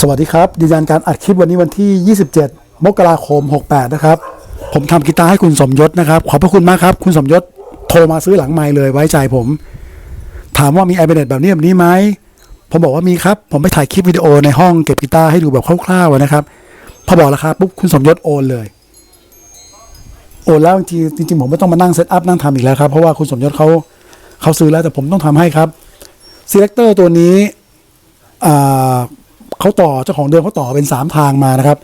สวัสดีครับยืนยันการอัดคลิปวันนี้วันที่ 27 มกราคม 68 นะครับ ผมทำกีตาร์ให้คุณสมยศนะครับ ขอบพระคุณมากครับ คุณสมยศโทรมาซื้อหลังไมค์เลยไว้ใจผม ถามว่ามีไอเบเนตแบบนี้แบบนี้ไหม ผมบอกว่ามีครับ ผมไปถ่ายคลิปวิดีโอในห้องเก็บกีตาร์ให้ดูแบบคร่าวๆนะครับ พอบอกราคาปุ๊บคุณสมยศโอนเลย โอนแล้วจริงจริงๆผมไม่ต้องมานั่งเซตอัพนั่งทำอีกแล้วครับเพราะว่าคุณสมยศเขาเขาซื้อแล้วแต่ผมต้องทำให้ครับ Selector ตัวนี้อ่า เขาต่อเจ้าของเดิมเขาต่อเป็นสามทางมานะครับ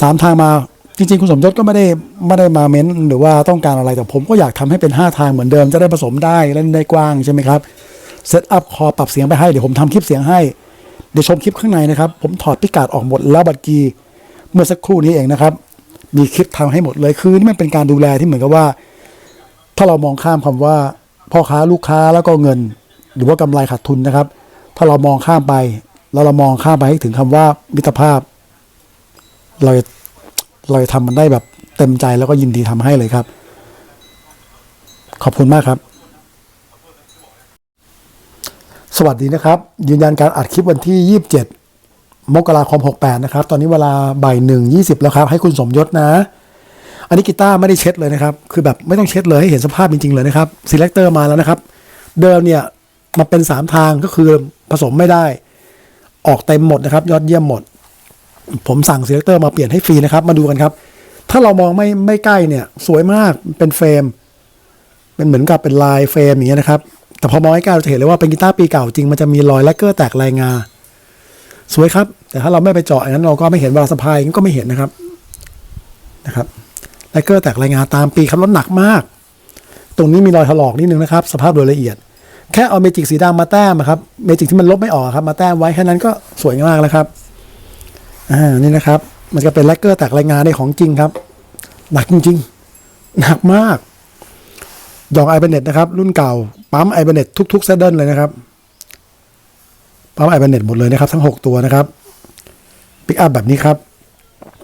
สามทางมาจริงๆ คุณสมยศก็ไม่ได้ไม่ได้มาเม้นหรือว่าต้องการอะไรแต่ผมก็อยากทำให้เป็น 5 ทางเหมือนเดิมจะได้ผสมได้เล่นได้กว้างใช่ไหมครับเซตอัพคอปรับเสียงไปให้เดี๋ยวผมทำคลิปเสียงให้เดี๋ยวชมคลิปข้างในนะครับ ผมถอดพิกัดออกหมดแล้วบัตรกีเมื่อสักครู่นี้เองนะครับ มีคลิปทำให้หมดเลยคือนี่มันเป็นการดูแลที่เหมือนกับว่า ถ้าเรามองข้ามคำว่าพ่อค้าลูกค้าแล้วก็เงิน หรือว่ากำไรขาดทุนนะครับ ถ้าเรามองข้ามไป แล้วเรามองข้ามไปให้ถึงคำว่ามิตรภาพ เราจะเราจะทำมันได้แบบเต็มใจแล้วก็ยินดีทำให้เลยครับ ขอบคุณมากครับ สวัสดีนะครับ ยืนยันการอัดคลิปวันที่ 27 มกราคม 68 นะครับ ตอนนี้เวลาบ่ายหนึ่งยี่สิบแล้วครับ ให้คุณสมยศนะ อันนี้กีตาร์ไม่ได้เช็ดเลยนะครับ คือแบบไม่ต้องเช็ดเลยให้เห็นสภาพจริงๆเลยนะครับซีเลคเตอร์มาแล้วนะครับ เดิมเนี่ยมาเป็น 3 ทางก็คือผสมไม่ได้ ออกเต็มหมดนะครับ ยอดเยี่ยมหมด ผมสั่งเซเลคเตอร์มาเปลี่ยนให้ฟรีนะครับ มาดูกันครับ ถ้าเรามองไม่ไม่ใกล้เนี่ย สวยมากเป็นเฟรมเป็นเหมือนกับเป็นลายเฟรมอย่างเงี้ยนะครับ แต่พอมองใกล้เราจะเห็นเลยว่าเป็นกีตาร์ปีเก่าจริงมันจะมีรอยแลกเกอร์แตกลายงา สวยครับ แต่ถ้าเราไม่ไปเจาะอย่างนั้นเราก็ไม่เห็นเวลาสะพายก็ไม่เห็นนะครับนะครับแลกเกอร์แตกลายงาตามปีครับรถหนักมาก ตรงนี้มีรอยถลอกนิดนึงนะครับ สภาพโดยละเอียด แค่เอาเมจิกสีดำมาแต้มอะครับ เมจิกที่มันลบไม่ออกครับ มาแต้มไว้แค่นั้นก็สวยมากแล้วครับ อ่า นี่นะครับ มันจะเป็นแลกเกอร์แตกลายงานในของจริงครับ หนักจริงๆ หนักมากยองไอเบเน็ตนะครับ รุ่นเก่า ปั๊มไอเบเน็ตทุกๆเซดเดิลเลยนะครับ ปั๊มไอเบเน็ตหมดเลยนะครับ ทั้ง 6 ตัวนะครับ ปิกอัพแบบนี้ครับ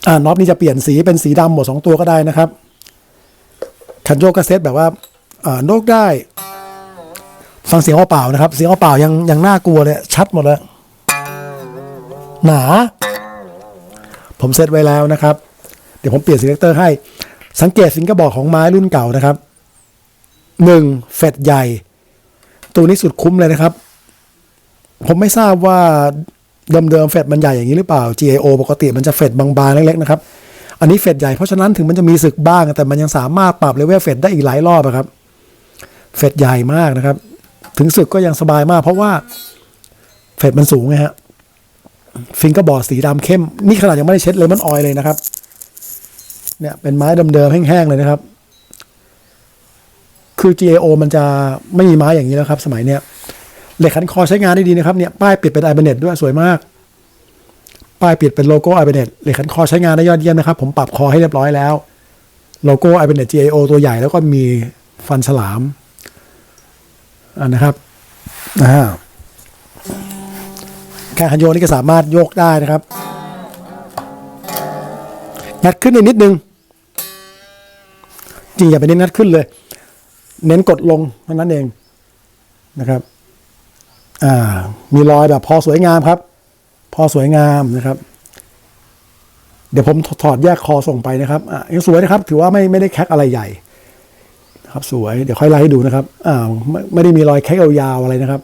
อ่า น็อปนี่จะเปลี่ยนสีเป็นสีดำหมด 2 ตัวก็ได้นะครับคันโยกก็เซตแบบว่า อ่า โนกได้ ฟังเสียงเปล่าๆนะครับ เสียงเปล่ายังยังน่ากลัวเลยชัดหมดแล้ว หนา ผมเซตไว้แล้วนะครับ เดี๋ยวผมเปลี่ยนซีเลคเตอร์ให้ สังเกตสิงกระบอกของไม้รุ่นเก่านะครับหนึ่งเฟดใหญ่ ตัวนี้สุดคุ้มเลยนะครับ ผมไม่ทราบว่าเดิมๆเฟดมันใหญ่อย่างนี้หรือเปล่า GAO ปกติมันจะเฟดบางๆเล็กๆนะครับอันนี้เฟดใหญ่เพราะฉะนั้นถึงมันจะมีศึกบ้าง แต่มันยังสามารถปรับเลเวลเฟดได้อีกหลายรอบอะครับ เฟดใหญ่มากนะครับ ถึงศึกก็ยังสบายมาก เพราะว่าเฟดมันสูงไงฮะฟิงกอร์บอร์ดสีดำเข้ม นี่ขนาดยังไม่ได้เช็ดเลยมอนออยเลยนะครับ เนี่ยเป็นไม้เดิมๆแห้งๆเลยนะครับ คือ GAO มันจะไม่มีไม้อย่างนี้แล้วครับ สมัยเนี้ยเหล็กขันคอใช้งานได้ดีนะครับเนี่ยป้ายปิดเป็นไอเบเน็ตด้วยสวยมาก ป้ายปิดเป็นโลโก้ไอเบเน็ตเหล็กขันคอใช้งานได้ยอดเยี่ยมนะครับ ผมปรับคอให้เรียบร้อยแล้ว โลโก้ไอเบเน็ต GAO ตัวใหญ่แล้วก็มีฟันฉลาม นะครับอ่าแค่คันโยนี่ก็สามารถโยกได้นะครับ งัดขึ้นอีกนิดนึง จริงอย่าไปเน้นงัดขึ้นเลย เน้นกดลงเท่านั้นเองนะครับอ่ามีรอยแบบพอสวยงามครับ พอสวยงามนะครับ เดี๋ยวผมถอดแยกคอส่งไปนะครับอะยังสวยนะครับ ถือว่าไม่ไม่ได้แคกอะไรใหญ่ ครับสวยเดี๋ยวค่อยไล่ให้ดูนะครับอ่าไม่ไม่ได้มีรอยแคกยาวๆอะไรนะครับ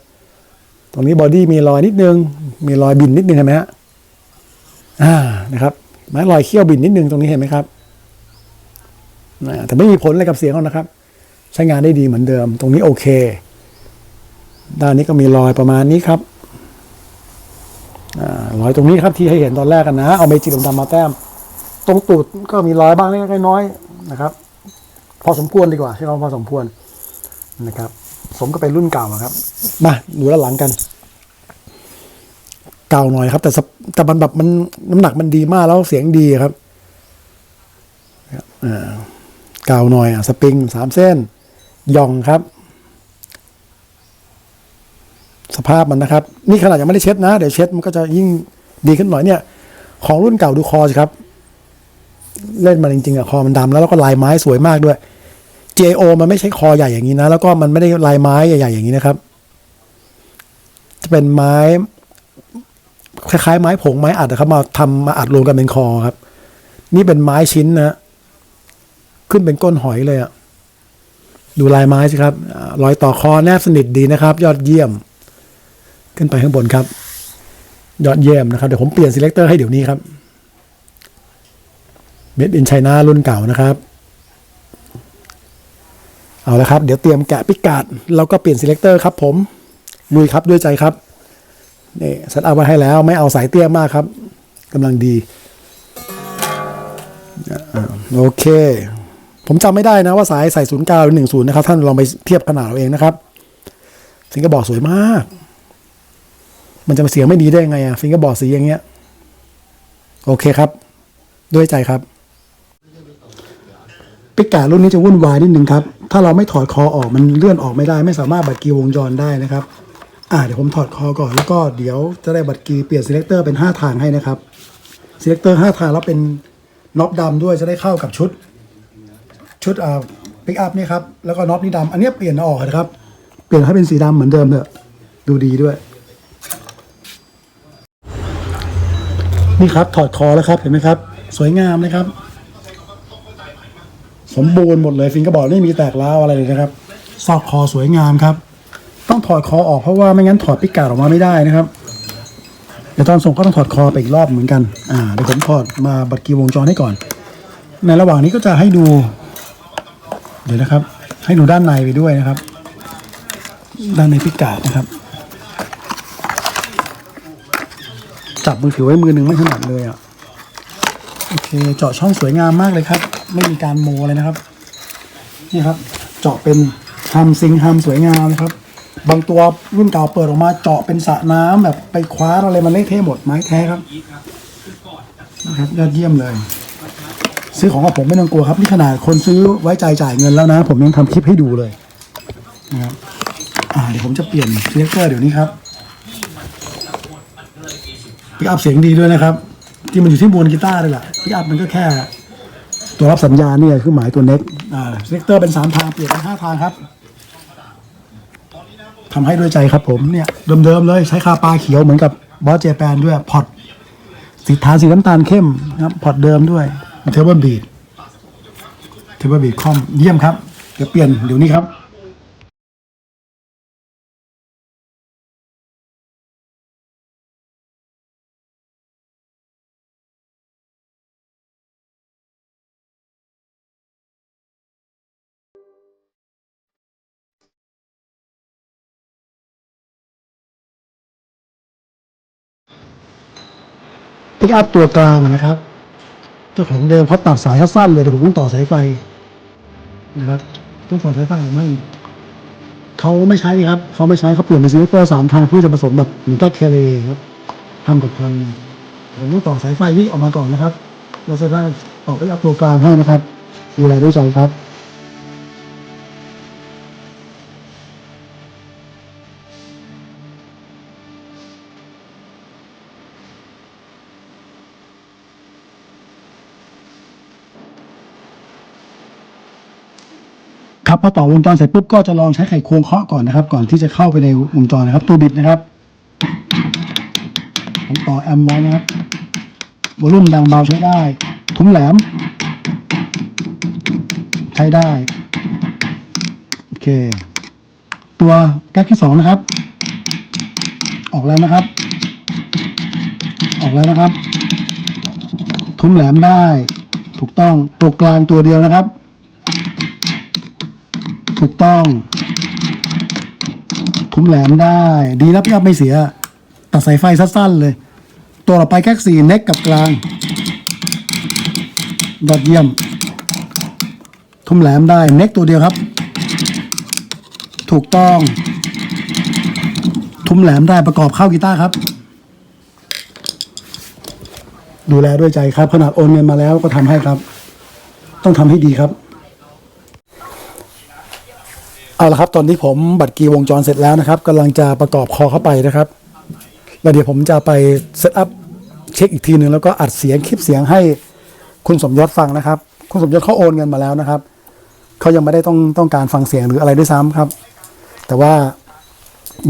ตรงนี้บอดี้มีรอยนิดนึง มีรอยบินนิดนึงเห็นไหมฮะอ่านะครับไม้รอยเขี้ยวบินนิดนึงตรงนี้เห็นไหมครับนะแต่ไม่มีผลอะไรกับเสียงหรอกนะครับ ใช้งานได้ดีเหมือนเดิม ตรงนี้โอเค ด้านนี้ก็มีรอยประมาณนี้ครับอ่ารอยตรงนี้ครับที่ให้เห็นตอนแรกกันนะ เอาเมจิกดำๆมาแต้ม ตรงตูดก็มีรอยบ้างเล็กๆน้อยๆนะครับ พอสมควรดีกว่าใช่ไหมพอสมควรนะครับ สมก็เป็นรุ่นเก่าครับ มาดูด้านหลังกัน เก่าหน่อยครับ แต่แต่มันแบบมันน้ำหนักมันดีมากแล้วเสียงดีครับเก่าหน่อยอะสปริงสามเส้นย่องครับ สภาพมันนะครับ นี่ขนาดยังไม่ได้เช็ดนะ เดี๋ยวเช็ดมันก็จะยิ่งดีขึ้นหน่อยเนี่ย ของรุ่นเก่าดูคอสิครับ เล่นมาจริงๆอะคอมันดำแล้วแล้วก็ลายไม้สวยมากด้วย JO มันไม่ใช่คอใหญ่อย่างนี้นะ แล้วก็มันไม่ได้ลายไม้ใหญ่ๆอย่างนี้นะครับ จะเป็นไม้ คล้ายๆ ไม้ผงไม้อัดนะครับ มาทำมาอัดรวมกันเป็นคอครับ นี่เป็นไม้ชิ้นนะขึ้นเป็นก้นหอยเลยอะดูลายไม้สิครับรอยต่อคอแนบสนิทดีนะครับ ยอดเยี่ยม ขึ้นไปข้างบนครับ ยอดเยี่ยมนะครับ เดี๋ยวผมเปลี่ยน selector ให้เดี๋ยวนี้ครับ Made in China รุ่นเก่านะครับ เอาละครับ เดี๋ยวเตรียมแกะพิกัดแล้วก็เปลี่ยน selector ครับผมลุยครับด้วยใจครับนี่เซตอัพไว้ให้แล้วไม่เอาสายเตี้ยมากครับกำลังดีโอเค ผมจำไม่ได้นะว่าสายใส่ศูนย์เก้าหรือหนึ่งศูนย์นะครับ ท่านลองไปเทียบขนาดเอาเองนะครับ ฟิงกอร์บอร์ดสวยมาก มันจะมาเสียงไม่ดีได้ยังไงอะฟิงกอร์บอร์ดสีอย่างเงี้ย โอเคครับ ด้วยใจครับ ปิการุ่นนี้จะวุ่นวายนิดนึงครับ ถ้าเราไม่ถอดคอออกมันเลื่อนออกไม่ได้ ไม่สามารถบัตรกีวงจรได้นะครับ อ่าเดี๋ยวผมถอดคอก่อนแล้วก็เดี๋ยวจะได้บัตรกีเปลี่ยน selector เป็น 5 ทางให้นะครับ selector 5ทางแล้วเป็นน็อปดำด้วยจะได้เข้ากับชุด ชุดอ่าปิกอัพนี่ครับแล้วก็น็อปนี่ดำอันนี้เปลี่ยนออกนะครับเปลี่ยนให้เป็นสีดำเหมือนเดิมเถอะดูดีด้วย นี่ครับถอดคอแล้วครับเห็นไหมครับ สวยงามนะครับ สมบูรณ์หมดเลยฟิงกระบอกไม่มีแตกร้าวอะไรเลยนะครับซอกคอสวยงามครับ ต้องถอดคอออกเพราะว่าไม่งั้นถอดปิกกาดออกมาไม่ได้นะครับเดี๋ยวตอนส่งก็ต้องถอดคอไปอีกรอบเหมือนกัน อ่าเดี๋ยวผมถอดมาบัตรกีวงจรให้ก่อน ในระหว่างนี้ก็จะให้ดู เดี๋ยวนะครับ ให้ดูด้านในไปด้วยนะครับ ด้านในปิกกาดนะครับ จับมือถือไว้มือหนึ่งไม่ถนัดเลยอะ โอเค เจาะช่องสวยงามมากเลยครับ ไม่มีการโมเลยนะครับ นี่ครับ เจาะเป็นฮัมซิงฮัมสวยงามนะครับ บางตัวรุ่นเก่าเปิดออกมาเจาะเป็นสระน้ำแบบไปคว้าอะไรมันเละเทะหมดไม้แท้ครับนะครับยอดเยี่ยมเลย ซื้อของกับผมไม่ต้องกลัวครับนี่ขนาดคนซื้อไว้ใจจ่ายเงินแล้วนะ ผมยังทำคลิปให้ดูเลยนะครับอ่าเดี๋ยวผมจะเปลี่ยนเซเลคเตอร์เดี๋ยวนี้ครับพิกอัพเสียงดีด้วยนะครับ ที่มันอยู่ที่มวลกีตาร์เลยแหละพิกอัพมันก็แค่ ตัวรับสัญญาณเนี่ยคือหมายตัวเน็กอ่าเซเลคเตอร์เป็นสามทางเปลี่ยนเป็นห้าทางครับทำให้ด้วยใจครับผมเนี่ยเดิมๆเลยใช้คาปลาเขียวเหมือนกับบอสเจแปนด้วยพอร์ตสีฐานสีน้ำตาลเข้มนะครับพอร์ตเดิมด้วยเทเบิลบีดเทเบิลบีดคอมเยี่ยมครับ เดี๋ยวเปลี่ยนเดี๋ยวนี้ครับ พิกอัพตัวกลางนะครับเจ้าของเดิมเขาตัดสายเขาสั้นเลยแต่ผมต้องต่อสายไฟนะครับต้องต่อสายไฟหรือไม่เขาไม่ใช้ครับเขาไม่ใช้เขาเปลี่ยนเป็นซีเฟอร์สามทางเพื่อจะผสมแบบเหมือนตัดแคเรครับทำกับพันผมต้องต่อสายไฟวิ่งออกมาก่อนนะครับ เราจะได้ออกพิกอัพตัวกลางให้นะครับดูแลด้วยใจครับ ครับพอต่อวงจรเสร็จปุ๊บก็จะลองใช้ไขควงเคาะก่อนนะครับ ก่อนที่จะเข้าไปในวงจรนะครับ ตัวบิดนะครับผมต่อแอมไว้นะครับวอลุ่มดังเบาใช้ได้ ทุ้มแหลม ใช้ได้โอเค ตัวแก๊กที่สองนะครับ ออกแล้วนะครับ ออกแล้วนะครับ ทุ้มแหลมได้ ถูกต้องตัวกลางตัวเดียวนะครับ ถูกต้อง ทุ้มแหลมได้ ดีแล้วพี่อัพไม่เสีย ตัดสายไฟสั้นๆเลย ตัวต่อไปแก๊กสี่เน็กกับกลาง ยอดเยี่ยม ทุ้มแหลมได้เน็กตัวเดียวครับ ถูกต้อง ทุ้มแหลมได้ประกอบเข้ากีตาร์ครับ ดูแลด้วยใจครับ ขนาดโอนเงินมาแล้วก็ทำให้ครับ ต้องทำให้ดีครับ เอาละครับตอนนี้ผมบัตรกีวงจรเสร็จแล้วนะครับกำลังจะประกอบคอเข้าไปนะครับแล้วเดี๋ยวผมจะไปเซตอัพเช็คอีกทีหนึ่งแล้วก็อัดเสียงคลิปเสียงให้คุณสมยศฟังนะครับ คุณสมยศเขาโอนเงินมาแล้วนะครับเขายังไม่ได้ต้องต้องการฟังเสียงหรืออะไรด้วยซ้ำครับ แต่ว่า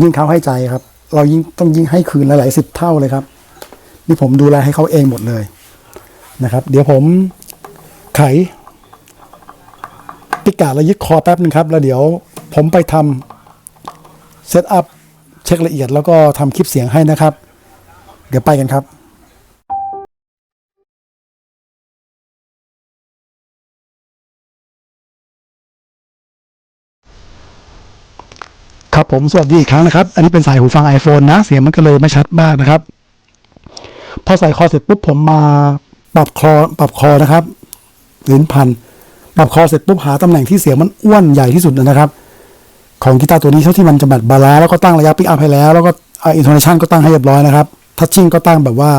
ยิ่งเขาให้ใจครับ เรายิ่งต้องยิ่งให้คืนหลายๆสิบเท่าเลยครับ นี่ผมดูแลให้เขาเองหมดเลยนะครับ เดี๋ยวผมไขพิกาและยึดคอแป๊บนึงครับ แล้วเดี๋ยว ผมไปทำเซตอัพเช็คละเอียดแล้วก็ทำคลิปเสียงให้นะครับ เดี๋ยวไปกันครับครับผมสวัสดีอีกครั้งนะครับ อันนี้เป็นสายหูฟัง iPhone นะ เสียงมันก็เลยไม่ชัดมากนะครับ พอใส่คอเสร็จปุ๊บผมมาปรับคอปรับคอนะครับลิ้นพัน ปรับคอเสร็จปุ๊บหาตำแหน่งที่เสียงมันอ้วนใหญ่ที่สุดนะครับ ของกีตาร์ตัวนี้เท่าที่มันจะแบบบาลาแล้วก็ตั้งระยะปิกอัพให้แล้ว แล้วก็อินโทเนชันก็ตั้งให้เรียบร้อยนะครับทัชชิ่งก็ตั้งแบบว่า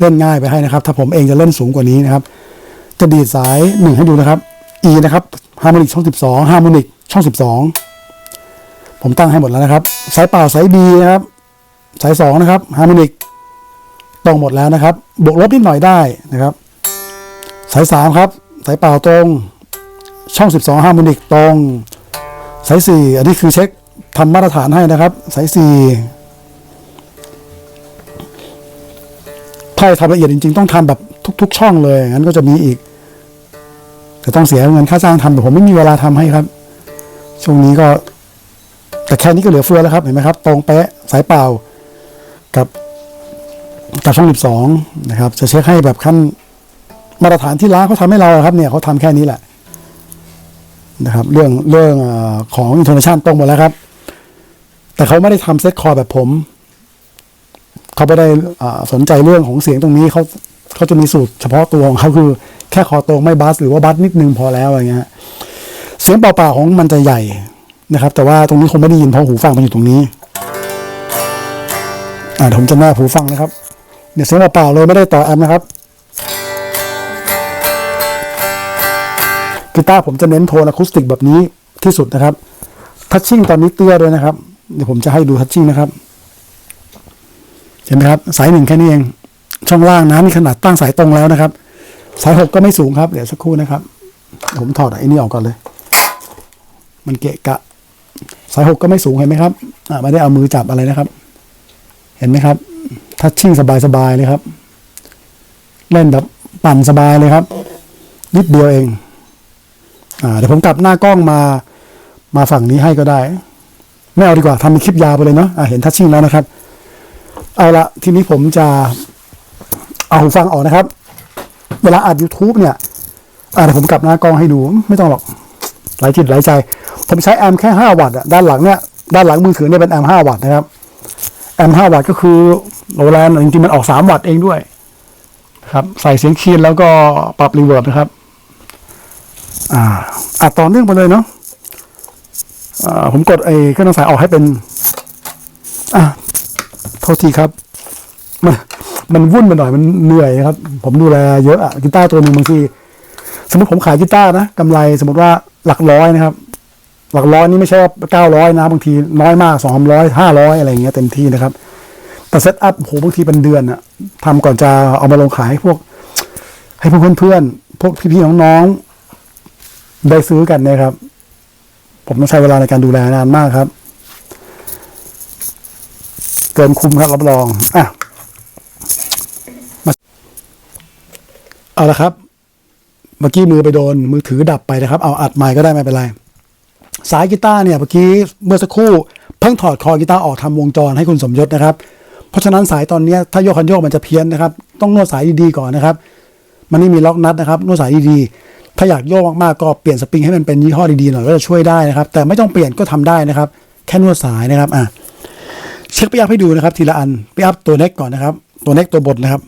เล่นง่ายไปให้นะครับ ถ้าผมเองจะเล่นสูงกว่านี้นะครับ จะดีดสายหนึ่งให้ดูนะครับ E นะครับฮาร์โมนิกช่อง 12ฮาร์โมนิกช่อง 12 ผมตั้งให้หมดแล้วนะครับ สายเปล่าสาย B นะครับ สาย 2 นะครับฮาร์โมนิกตรงหมดแล้วนะครับ บวกลบนิดหน่อยได้นะครับ สาย 3 ครับ สายเปล่าตรง ช่อง 12ฮาร์โมนิกตรง สาย4อันนี้คือเช็คทำมาตรฐานให้นะครับ สาย4ถ้าทำละเอียดจริง ๆ ต้องทำแบบทุก ๆ ช่องเลยงั้นก็จะมีอีก แต่ต้องเสียเงินค่าจ้างทำแต่ผมไม่มีเวลาทำให้ครับ ช่วงนี้ก็ แต่แค่นี้ก็เหลือเฟือแล้วครับเห็นไหมครับ ตรงเป๊ะสายเปล่ากับกับช่อง12นะครับ จะเช็คให้แบบขั้นมาตรฐานที่ร้านเขาทำให้เราครับเนี่ยเขาทำแค่นี้แหละ นะครับ เรื่องเรื่องอของอินโทเนชันตรงหมดแล้วครับ แต่เขาไม่ได้ทำเซ็ตคอร์แบบผม เขาไม่ได้สนใจเรื่องของเสียงตรงนี้เขาเขาจะมีสูตรเฉพาะตัวของเขาคือแค่คอตรงไม่บัสหรือว่าบัสนิดนึงพอแล้วอะไรเงี้ยเสียงเปล่าๆของมันจะใหญ่นะครับ แต่ว่าตรงนี้คงไม่ได้ยินเพราะหูฟังมันอยู่ตรงนี้อ่าผมจะแนบหูฟังนะครับเดี๋ยวเสียงเปล่าๆเลยไม่ได้ต่อแอมป์นะครับ กีตาร์ผมจะเน้นโทนอะคูสติกแบบนี้ที่สุดนะครับ ทัชชิ่งตอนนี้เตี้ยด้วยนะครับ เดี๋ยวผมจะให้ดูทัชชิ่งนะครับ เห็นไหมครับ สายหนึ่งแค่นี้เอง ช่องล่างนะนี่ขนาดตั้งสายตรงแล้วนะครับ สายหกก็ไม่สูงครับ เดี๋ยวสักครู่นะครับ ผมถอดไอ้นี่ออกก่อนเลย มันเกะกะ สายหกก็ไม่สูงเห็นไหมครับอ่าไม่ได้เอามือจับอะไรนะครับ เห็นไหมครับ ทัชชิ่งสบายๆเลยครับ เล่นแบบปั่นสบายเลยครับ นิดเดียวเอง เดี๋ยวผมกลับหน้ากล้องมามาฝั่งนี้ให้ก็ได้ ไม่เอาดีกว่าทำเป็นคลิปยาวไปเลยเนาะอ่าเห็นทัชชิ่งแล้วนะครับ เอาละทีนี้ผมจะเอาหูฟังออกนะครับ เวลาอัด YouTube เนี่ยเดี๋ยวผมกลับหน้ากล้องให้ดูไม่ต้องหรอกหลายจิตหลายใจ ผมใช้แอมแค่ 5 วัตต์ด้านหลังเนี่ยด้านหลังมือถือเนี่ยเป็นแอม5วัตต์นะครับแอม5วัตต์ก็คือโรแลนจริงๆมันออก 3 วัตต์เองด้วยครับใส่เสียงคีนแล้วก็ปรับรีเวิร์บนะครับ อ่าอัดต่อเนื่องไปเลยเนาะอ่าผมกดไอ้เครื่องสายออกให้เป็น อะโทษทีครับ มันมันวุ่นไปหน่อยมันเหนื่อยครับ ผมดูแลเยอะอะกีตาร์ตัวหนึ่งบางทีสมมติผมขายกีตาร์นะกำไรสมมติว่าหลักร้อยนะครับ หลักร้อยนี่ไม่ใช่ว่าเก้าร้อยนะบางทีน้อยมากสองร้อยห้าร้อยอะไรอย่างเงี้ยเต็มที่นะครับ แต่เซตอัพโหบางทีเป็นเดือนอะทำก่อนจะเอามาลงขายให้พวก ให้เพวกเพื่อนพวกพี่ๆน้องๆ ได้ซื้อกันนะครับ ผมต้องใช้เวลาในการดูแลนานมากครับ เกินคุ้มครับรับรองอะมาเอาละครับ เมื่อกี้มือไปโดนมือถือดับไปนะครับ เอาอัดไมค์ก็ได้ไม่เป็นไร สายกีตาร์เนี่ยเมื่อกี้เมื่อสักครู่เพิ่งถอดคอกีตาร์ออกทำวงจรให้คุณสมยศนะครับ เพราะฉะนั้นสายตอนนี้ถ้าโยกคันโยกมันจะเพี้ยนนะครับ ต้องนวดสายดีๆก่อนนะครับ มันไม่มีล็อกนัดนะครับ นวดสายดีๆ ถ้าอยากโยกมากๆก็เปลี่ยนสปริงให้มันเป็นยี่ห้อดีๆหน่อยก็จะช่วยได้นะครับ แต่ไม่ต้องเปลี่ยนก็ทำได้นะครับ แค่นวดสายนะครับอะเช็คปีอัพให้ดูนะครับ ทีละอันปีอัพตัวเน็กก่อนนะครับ ตัวเน็กตัวบนนะครับ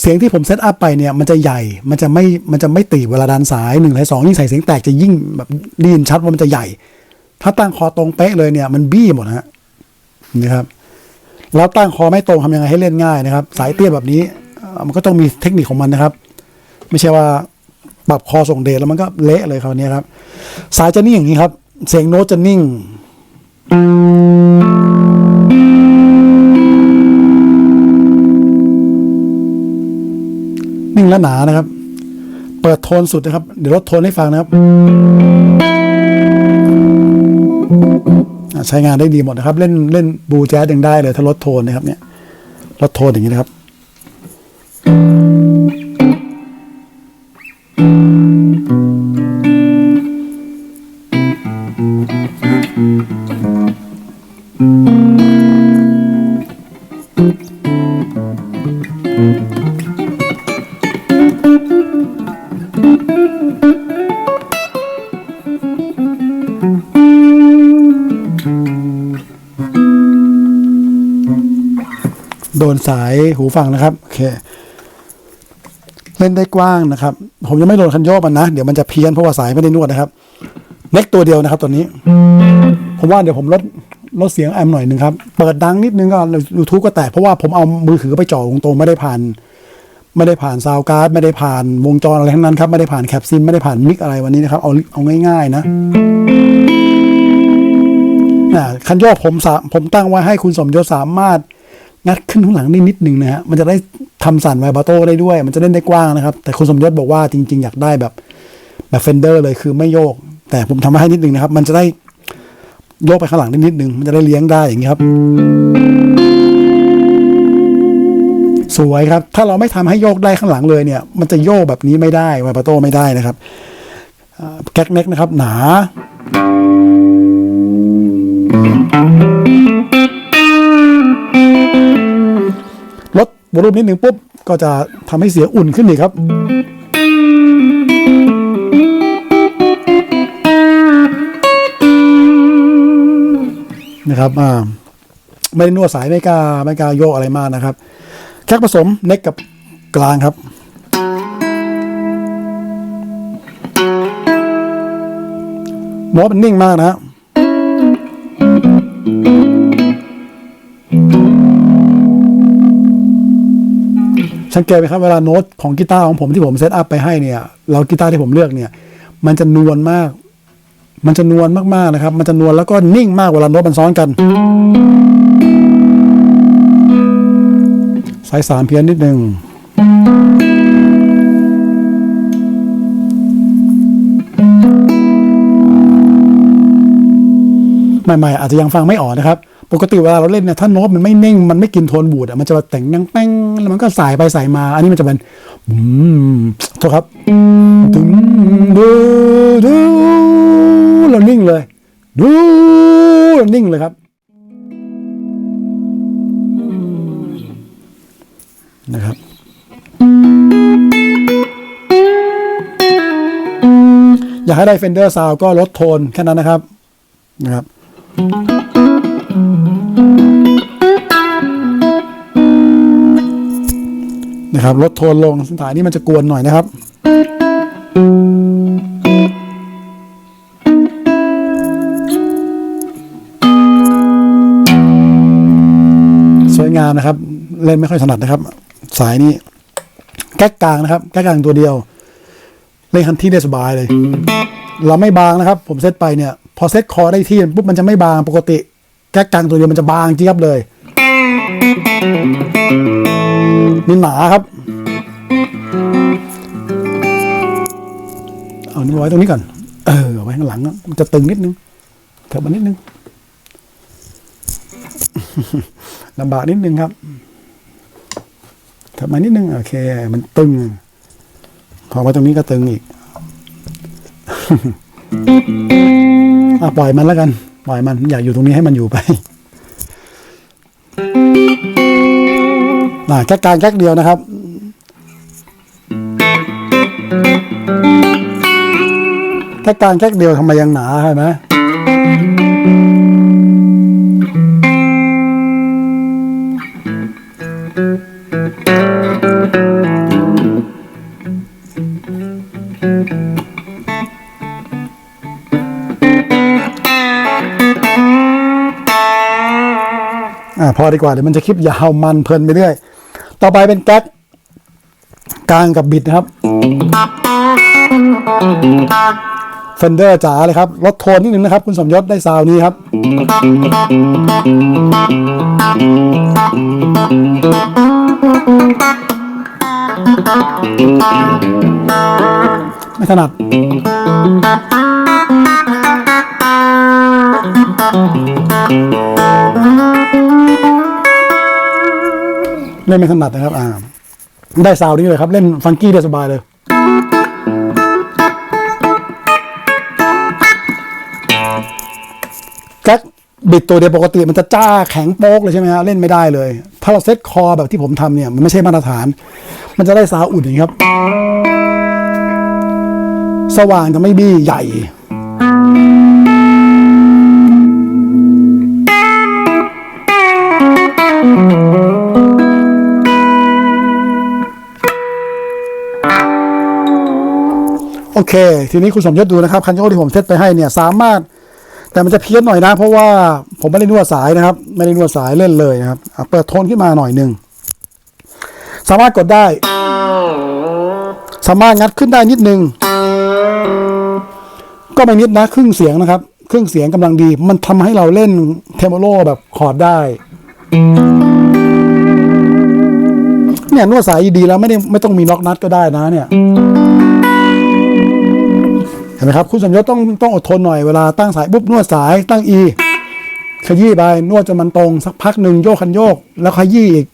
เสียงที่ผมเซตอัพไปเนี่ยมันจะใหญ่มันจะไม่มันจะไม่ตีเวลาดันสายหนึ่งสายสองยิ่งใส่เสียงแตกจะยิ่งแบบดีนชัดว่ามันจะใหญ่ ถ้าตั้งคอตรงเป๊ะเลยเนี่ย มันบี้หมดนะฮะนะครับแล้วตั้งคอไม่ตรงทำยังไงให้เล่นง่ายนะครับ สายเตี้ยแบบนี้มันก็ต้องมีเทคนิคของมันนะครับ ไม่ใช่ว่า ปรับคอส่งเดชแล้วมันก็เละเลยคราวนี้ครับ สายจะนิ่งอย่างนี้ครับ เสียงโน้ตจะนิ่ง นิ่งและหนานะครับ เปิดโทนสุดนะครับ เดี๋ยวลดโทนให้ฟังนะครับใช้งานได้ดีหมดนะครับ เล่นเล่นบูแจ๊สยังได้เลยถ้าลดโทนนะครับเนี่ยลดโทนอย่างนี้นะครับ สายหูฟังนะครับโอเคเล่นได้กว้างนะครับ ผมยังไม่โดนคันโยกมันนะ เดี๋ยวมันจะเพี้ยนเพราะว่าสายไม่ได้นวดนะครับเน็กตัวเดียวนะครับตัวนี้ ผมว่าเดี๋ยวผมลดลดเสียงแอมหน่อยหนึ่งครับ เปิดดังนิดนึงก็ยูทูบก็แตกเพราะว่าผมเอามือถือไปจ่อตรงๆไม่ได้ผ่าน ไม่ได้ผ่านซาวการ์ดไม่ได้ผ่านวงจรอะไรทั้งนั้นครับ ไม่ได้ผ่านแคปซิมไม่ได้ผ่านมิกอะไรวันนี้นะครับ เอาเอาง่าย ๆ นะอ่าคันโยกผมสาผมตั้งไว้ให้คุณสมยศสามารถ งัดขึ้นข้างหลังได้นิดนึงนะฮะมันจะได้ทำสั่นไวบาโต้ได้ด้วย มันจะเล่นได้กว้างนะครับ แต่คุณสมยศบอกว่าจริง ๆ อยากได้แบบแบบเฟนเดอร์เลยคือไม่โยก แต่ผมทำให้นิดนึงนะครับ มันจะได้โยกไปข้างหลังได้นิดนึง มันจะได้เลี้ยงได้อย่างนี้ครับ สวยครับ ถ้าเราไม่ทำให้โยกได้ข้างหลังเลยเนี่ย มันจะโยกแบบนี้ไม่ได้ไวบาโต้ไม่ได้นะครับแก๊กเน็กนะครับ หนา วอลุ่มนิดหนึ่งปุ๊บก็จะทำให้เสียงอุ่นขึ้นอีกครับ นะครับอ่าไม่ได้นวดสายไม่กล้าไม่กล้าโยกอะไรมากนะครับ แค่ผสมเน็กกับกลางครับโน้ตมันนิ่งมากนะ สังเกตไหมครับเวลาโน้ตของกีตาร์ของผมที่ผมเซตอัพไปให้เนี่ยเรากีตาร์ที่ผมเลือกเนี่ย มันจะนวลมาก มันจะนวลมากๆนะครับ มันจะนวลแล้วก็นิ่งมากเวลาโน้ตมันซ้อนกันสายสามเพี้ยนนิดนึงใหม่ๆอาจจะยังฟังไม่ออกนะครับ ปกติเวลาเราเล่นเนี่ยถ้าโน้ตมันไม่เน่งมันไม่กินโทนบูดอะมันจะแต่งยังแป้งแล้วมันก็สายไปสายมา อันนี้มันจะเป็นอืมโทษครับตึงดูดูเรานิ่งเลย ดูเรานิ่งเลยครับนะครับอยากให้ได้ Fender Sound ก็ลดโทนแค่นั้นนะครับนะครับ นะครับลดโทนลงสถานนี้มันจะกวนหน่อยนะครับ สวยงามนะครับ เล่นไม่ค่อยถนัดนะครับ สายนี้แก๊กกลางนะครับ แก๊กกลางตัวเดียว เล่นคันที่ได้สบายเลย เราไม่บางนะครับ ผมเซตไปเนี่ย พอเซตคอได้ที่ปุ๊บมันจะไม่บางปกติ แก๊กกลางตัวเดียวมันจะบางเจี๊ยบเลย นี่หนาครับ เอานี่ไว้ตรงนี้ก่อน เออเอาไว้ข้างหลังมันจะตึงนิดนึงเถิบมานิดนึงลำบากนิดนึงครับเถิบมานิดนึง โอเค มันตึง พอไว้ตรงนี้ก็ตึงอีกอะปล่อยมันแล้วกัน ปล่อยมันอยากอยู่ตรงนี้ให้มันอยู่ไปอ่าแค่การแค่เดียวนะครับ แค่การแค่เดียวทำไมยังหนาใช่ไหม อ่าพอดีกว่าเดี๋ยวมันจะคลิปยาวมันเพลินไปเรื่อย ต่อไปเป็นแก๊กกลางกับบิดนะครับเฟนเดอร์จ๋าเลยครับลดโทนนิดนึงนะครับ คุณสมยศได้ซาวนี้ครับ ไม่ถนัดน เล่นไม่ถนัดนะครับอ่าได้ซาวด์นี้เลยครับ เล่นฟังกี้ได้สบายเลยแก๊กบิดตัวเดียวปกติมันจะจ้าแข็งโป๊กเลยใช่ไหมฮะเล่นไม่ได้เลย ถ้าเราเซตคอแบบที่ผมทำเนี่ย มันไม่ใช่มาตรฐาน มันจะได้ซาวอุ่นอย่างครับ สว่างจะไม่บี้ใหญ่ โอเค ทีนี้คุณสมยศดูนะครับ คันโยกที่ผมเซตไปให้เนี่ยสามารถ แต่มันจะเพี้ยนหน่อยนะ เพราะว่าผมไม่ได้นวดสายนะครับ ไม่ได้นวดสายเล่นเลยนะครับอะเปิดโทนขึ้นมาหน่อยหนึ่งสามารถกดได้ สามารถงัดขึ้นได้นิดนึง ก็ไม่นิดนะ ครึ่งเสียงนะครับ ครึ่งเสียงกำลังดี มันทำให้เราเล่นเทมโ o โลแบบคอร์ดได้เนี่ยนวดสายดีแล้วไม่ได้ไม่ต้องมีน็อกนัดก็ได้นะเนี่ย เห็นไหมครับ คุณสมยศต้องต้องอดทนหน่อยเวลาตั้งสายปุ๊บนวดสายตั้งอีขยี้ไปนวดจนมันตรง สักพักหนึ่งโยกคันโยก แล้วขยี้อีก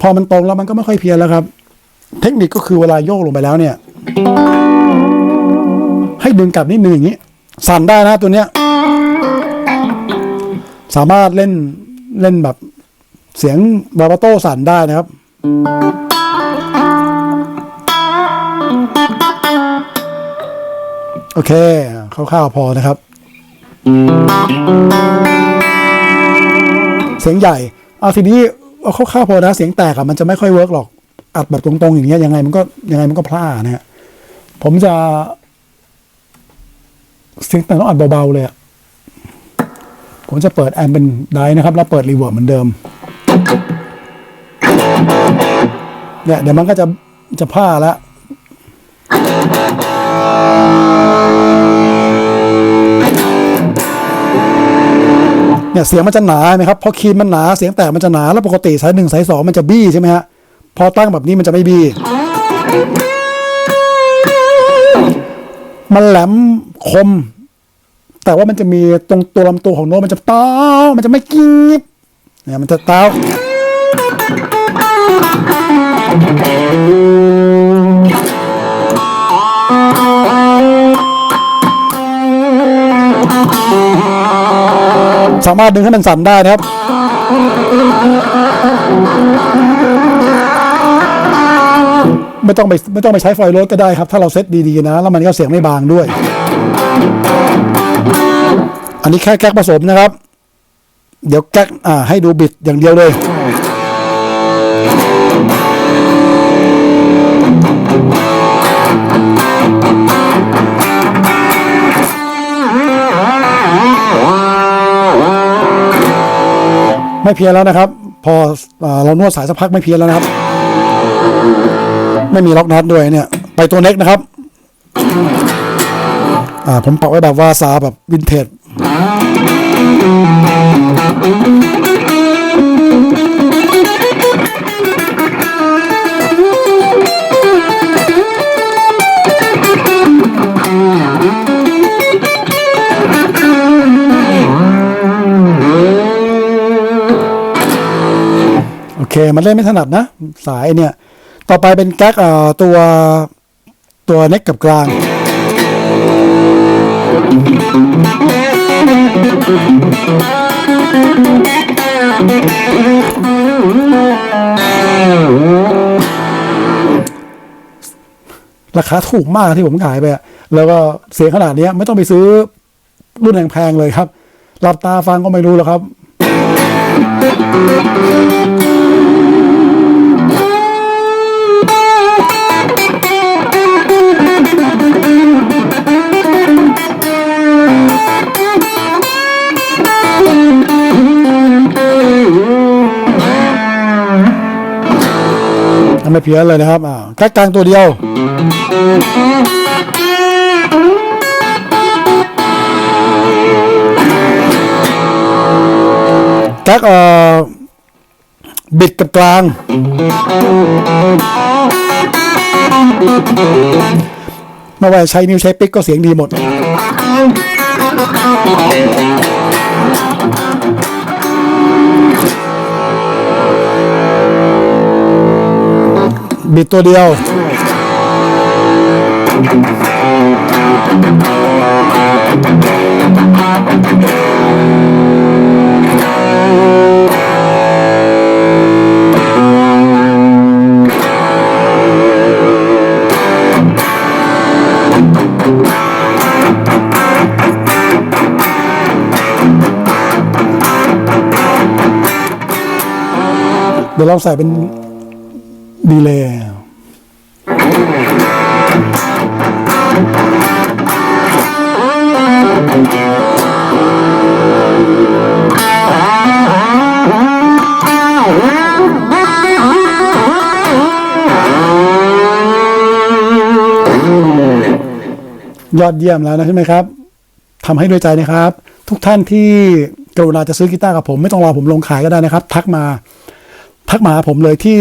พอมันตรงแล้วมันก็ไม่ค่อยเพี้ยนแล้วครับ เทคนิคก็คือเวลาโยกลงไปแล้วเนี่ย ให้ดึงกลับนิดนึงอย่างนี้ สั่นได้นะตัวเนี้ย สามารถเล่นเล่นแบบเสียงบาบาโต้สั่นได้นะครับ โอเคคร่าวๆพอนะครับ เสียงใหญ่เอาทีนี้เอาคร่าวๆพอนะเสียงแตกอะมันจะไม่ค่อยเวิร์กหรอก อัดแบบตรงๆอย่างเงี้ยยังไงมันก็ยังไงมันก็พลาดนะฮะผมจะเสียงแต่ต้องอัดเบาๆเลยอะผมจะเปิดแอมเป็นไดนะครับ แล้วเปิดรีเวิร์บเหมือนเดิมเนี่ยเดี๋ยวมันก็จะจะพลาดแล้ว เนี่ยเสียงมันจะหนาไหมครับพอคีย์มันหนาเสียงแตกมันจะหนาแล้วปกติสายหนึ่งสายสองมันจะบี้ใช่ไหมฮะพอตั้งแบบนี้มันจะไม่บี้มันแหลมคม แต่ว่ามันจะมีตรงตัวลำตัวของโน้ตมันจะเต้ามันจะไม่กีบเนี่ยมันจะเต้า สามารถดึงให้มันสั่นได้นะครับ ไม่ต้องไปไม่ต้องไปใช้ไฟโรสก็ได้ครับ ถ้าเราเซตดีๆนะ แล้วมันก็เสียงไม่บางด้วย อันนี้แค่แก๊กผสมนะครับ เดี๋ยวแก๊กอ่าให้ดูบิดอย่างเดียวเลย ไม่เพี้ยนแล้วนะครับพออเรานวดสายสักพักไม่เพี้ยนแล้วนะครับ ไม่มีล็อกน็อตด้วยเนี่ย ไปตัวเน็กนะครับอ่าผมปรับไว้แบบว่าซาแบบวินเทจ มันเล่นไม่ถนัดนะ สายเนี่ย ต่อไปเป็นแก๊กเอ่อตัวตัวเน็กกับกลาง ราคาถูกมากที่ผมขายไปแล้วก็เสียงขนาดนี้ไม่ต้องไปซื้อรุ่นแพงๆเลยครับ หลับตาฟังก็ไม่รู้แล้วครับ ไม่เพี้ยนเลยนะครับอ่าแค่กลางตัวเดียว แก๊กเอ่อบิดกับกลาง ไม่ว่าใช้นิ้วใช้ปิ๊กก็เสียงดีหมด บิดตัวเดียว เดี๋ยวเราใส่เป็น ดีเลย์ยอดเยี่ยมแล้วนะใช่ไหมครับทำให้ด้วยใจนะครับ ทุกท่านที่กรุณาจะซื้อกีตาร์กับผม ไม่ต้องรอผมลงขายก็ได้นะครับ ทักมา ทักมาหาผมเลยที่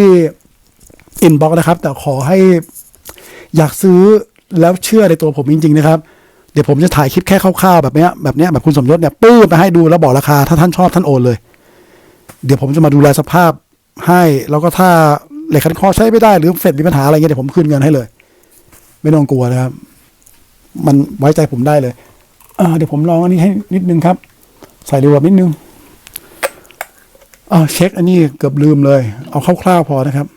อินบ็อกนะครับ แต่ขอให้อยากซื้อแล้วเชื่อในตัวผมจริง ๆ นะครับ เดี๋ยวผมจะถ่ายคลิปแค่คร่าวๆแบบเนี้ยแบบเนี้ยแบบคุณสมยศเนี่ยปื้มไปให้ดูแล้วบอกราคา ถ้าท่านชอบท่านโอนเลย เดี๋ยวผมจะมาดูแลสภาพให้แล้วก็ถ้าเหล็กขันคอใช้ไม่ได้หรือเฟดมีปัญหาอะไรเงี้ยเดี๋ยวผมคืนเงินให้เลย ไม่ต้องกลัวนะครับ มันไว้ใจผมได้เลยเดี๋ยวผมลองอันนี้ให้นิดนึงครับ ใส่รีเวิร์บนิดนึงอ่าเช็คอันนี้เกือบลืมเลย เอาคร่าวๆพอนะครับ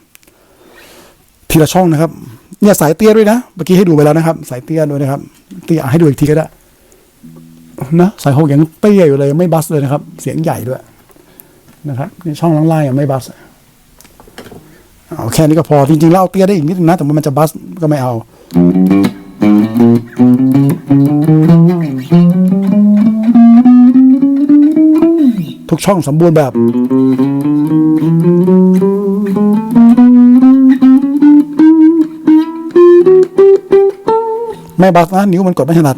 ทีละช่องนะครับ เนี่ยสายเตี้ยด้วยนะ เมื่อกี้ให้ดูไปแล้วนะครับ สายเตี้ยด้วยนะครับเตี้ยให้ดูอีกทีก็ได้นะสายหกยังเตี้ยอยู่เลยไม่บัสเลยนะครับ เสียงใหญ่ด้วยนะครับนี่ช่องล่างๆยังไม่บัสเอาแค่นี้ก็พอจริงๆแล้วเอาเตี้ยได้อีกนิดนึงนะแต่ว่ามันจะบัสก็ไม่เอาทุกช่องสมบูรณ์แบบ ไม่บัสนะนิ้วมันกดไม่ถนัด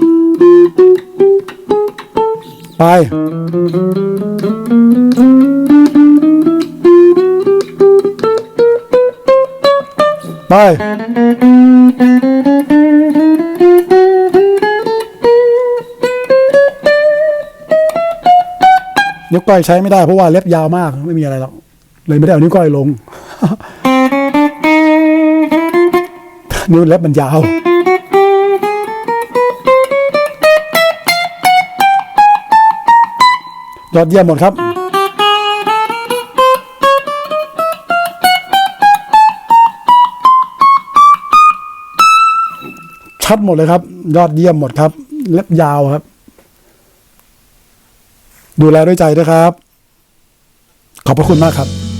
ไป ไป นิ้วก้อยใช้ไม่ได้เพราะว่าเล็บยาวมากไม่มีอะไรหรอกเลยไม่ได้เอานิ้วก้อยลง นิ้วเล็บมันยาว ยอดเยี่ยมหมดครับ ชัดหมดเลยครับ ยอดเยี่ยมหมดครับ เล็บยาวครับ ดูแลด้วยใจด้วยครับ ขอบพระคุณมากครับ